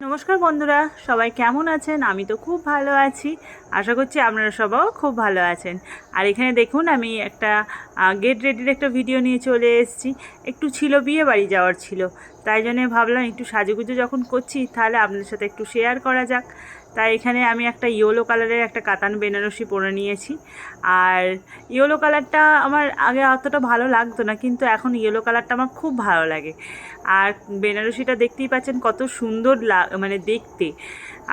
নমস্কার বন্ধুরা, সবাই কেমন আছেন? আমি তো খুব ভালো আছি। আশা করছি আপনারা সবাও খুব ভালো আছেন। আর এখানে দেখুন, আমি একটা গেট রেডির একটা ভিডিও নিয়ে চলে এসেছি। একটু ছিল, বিয়ে বাড়ি যাওয়ার ছিল। তাই জন্য ভাবলাম একটু সাজুগুজু যখন করছি, তাহলে আপনাদের সাথে একটু শেয়ার করা যাক। তাই এখানে আমি একটা ইয়েলো কালারের একটা কাতান বেনারসি পরে নিয়েছি। আর ইয়েলো কালারটা আমার আগে অতটা ভালো লাগতো না, কিন্তু এখন ইয়েলো কালারটা আমার খুব ভালো লাগে। আর বেনারসিটা দেখতেই পাচ্ছেন কত সুন্দর মানে দেখতে।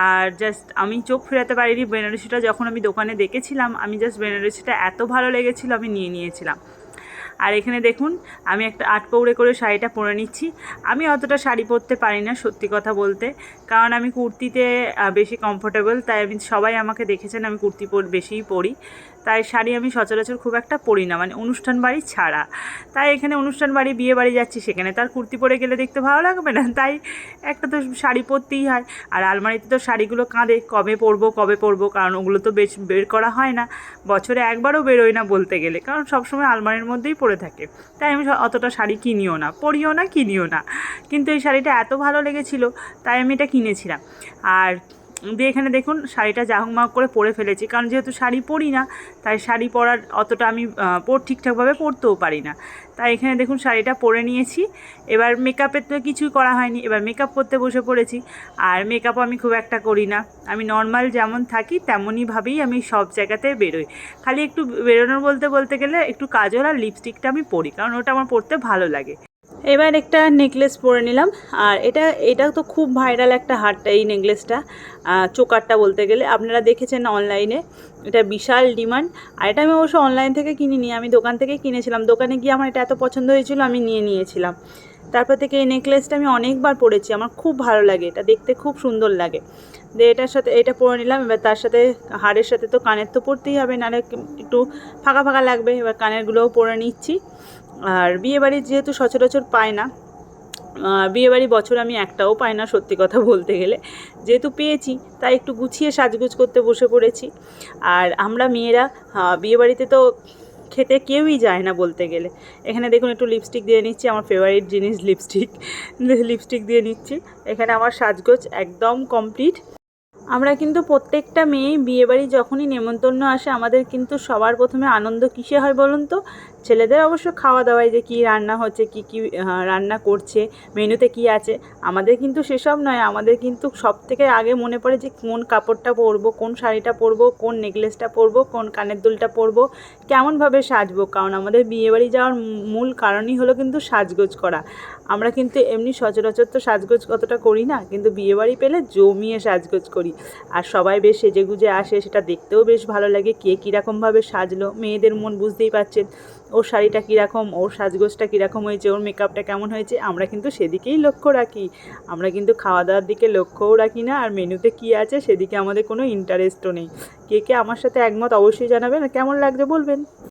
আর জাস্ট আমি চোখ ফেরাতে পারিনি, বেনারসিটা যখন আমি দোকানে দেখেছিলাম, আমি জাস্ট বেনারসিটা এত ভালো লেগেছিল, আমি নিয়ে নিয়েছিলাম। আর এখানে দেখুন, আমি একটা আট পৌড়ে করে শাড়িটা পরে নিচ্ছি। আমি অতটা শাড়ি পরতে পারি না, সত্যি কথা বলতে। কারণ আমি কুর্তিতে বেশি কমফোর্টেবল তাই আমি, সবাই আমাকে দেখেছেন আমি কুর্তি পর, বেশিই পরি। তাই শাড়ি আমি সচরাচর খুব একটা পরি না মানে অনুষ্ঠান বাড়ি ছাড়া। তাই এখানে অনুষ্ঠান বাড়ি, বিয়ে বাড়ি যাচ্ছি, সেখানে তার কুর্তি পরে গেলে দেখতে ভালো লাগবে না, তাই একটা তো শাড়ি পরতেই হয়। আর আলমারিতে তো শাড়িগুলো কাঁদে, কবে পরবো কবে পরবো, কারণ ওগুলো তো বেশ বের করা হয় না। বছরে একবারও বেরোয় না বলতে গেলে, কারণ সবসময় আলমারির মধ্যেই পরে থাকে। তাই আমি অতটা শাড়ি কিনিও না, পরিও না, কিনিও না। কিন্তু এই শাড়িটা এত ভালো লেগেছিল, তাই আমি এটা কিনেছিলাম। আর দিয়ে এখানে দেখুন শাড়িটা জাহক মাহক করে পরে ফেলেছি। কারণ যেহেতু শাড়ি পরি না, তাই শাড়ি পরার অতটা আমি পর ঠিকঠাকভাবে পরতেও পারি না। তাই এখানে দেখুন শাড়িটা পরে নিয়েছি। এবার মেকআপের তো কিছুই করা হয়নি। এবার মেকআপ করতে বসে পড়েছি। আর মেকআপও আমি খুব একটা করি না। আমি নর্মাল যেমন থাকি তেমনইভাবেই আমি সব জায়গাতে বেরোই। খালি একটু বেরোনোর বলতে বলতে গেলে একটু কাজল আর লিপস্টিকটা আমি পরি, কারণ ওটা আমার পরতে ভালো লাগে। এবার একটা নেকলেস পরে নিলাম। আর এটা এটা তো খুব ভাইরাল একটা হারটা এই নেকলেসটা চোকারটা বলতে গেলে। আপনারা দেখেছেন অনলাইনে এটা বিশাল ডিমান্ড আর এটা আমি অবশ্য অনলাইন থেকে কিনিনি। আমি দোকান থেকে কিনেছিলাম। দোকানে গিয়ে আমার এটা এত পছন্দ হয়েছিল, আমি নিয়ে নিয়েছিলাম। তারপর থেকে এই নেকলেসটা আমি অনেকবার পরেছি। আমার খুব ভালো লাগে। এটা দেখতে খুব সুন্দর লাগে। দিয়ে এটার সাথে, এটা পরে নিলাম। এবার তার সাথে হাড়ের সাথে তো কানের তো পরতেই হবে। নাহলে একটু ফাঁকা ফাঁকা লাগবে। এবার কানেরগুলোও পরে নিচ্ছি। আর বিয়েবাড়ি যেহেতু সচরাচর পায় না বিয়েবাড়ি বছর আমি একটাও পাই না সত্যি কথা বলতে গেলে। যেহেতু পেয়েছি, তাই একটু গুছিয়ে সাজগুজ করতে বসে পড়েছি। আর আমরা মেয়েরা বিয়েবাড়িতে তো খেতে কেউই যায় না বলতে গেলে। এখানে দেখুন একটু লিপস্টিক দিয়ে নিচ্ছি, আমার ফেভারিট জিনিস লিপস্টিক লিপস্টিক দিয়ে নিচ্ছি। এখানে আমার সাজগোজ একদম কমপ্লিট আমরা কিন্তু প্রত্যেকটা মেয়ে বিয়েবাড়ি যখনই নেমন্তন্ন আসে, আমাদের কিন্তু সবার প্রথমে আনন্দ কিসে হয় বলুন তো? ছেলেদের অবশ্য খাওয়া দাওয়ায় যে কী রান্না হচ্ছে, কী কী রান্না করছে, মেনুতে কি আছে, আমাদের কিন্তু সেসব নয়, আমাদের কিন্তু সব থেকে আগে মনে পড়ে যে কোন কাপড়টা পরবো, কোন শাড়িটা পরবো, কোন নেকলেসটা পরবো, কোন কানের দুলটা পরবো, কেমনভাবে সাজবো, কারণ আমাদের বিয়েবাড়ি যাওয়ার মূল কারণই হলো কিন্তু সাজগোজ করা। আমরা কিন্তু এমনি সচরাচর তো সাজগোজ কতটা করি না, কিন্তু বিয়েবাড়ি পেলে জমিয়ে সাজগোজ করি। আর সবাই বেশ সেজেগুজে আসে, সেটা দেখতেও বেশ ভালো লাগে। কে কীরকমভাবে সাজলো, মেয়েদের মন বুঝতেই পারছেন, ওর শাড়িটা কীরকম, ওর সাজগোজটা কীরকম হয়েছে, ওর মেকআপটা কেমন হয়েছে, আমরা কিন্তু সেদিকেই লক্ষ্য রাখি। আমরা কিন্তু খাওয়া দাওয়ার দিকে লক্ষ্যও রাখি না, আর মেনুতে কী আছে সেদিকে আমাদের কোনো ইন্টারেস্টও নেই। কে কে আমার সাথে একমত অবশ্যই জানাবেন কেমন লাগছে বলবেন?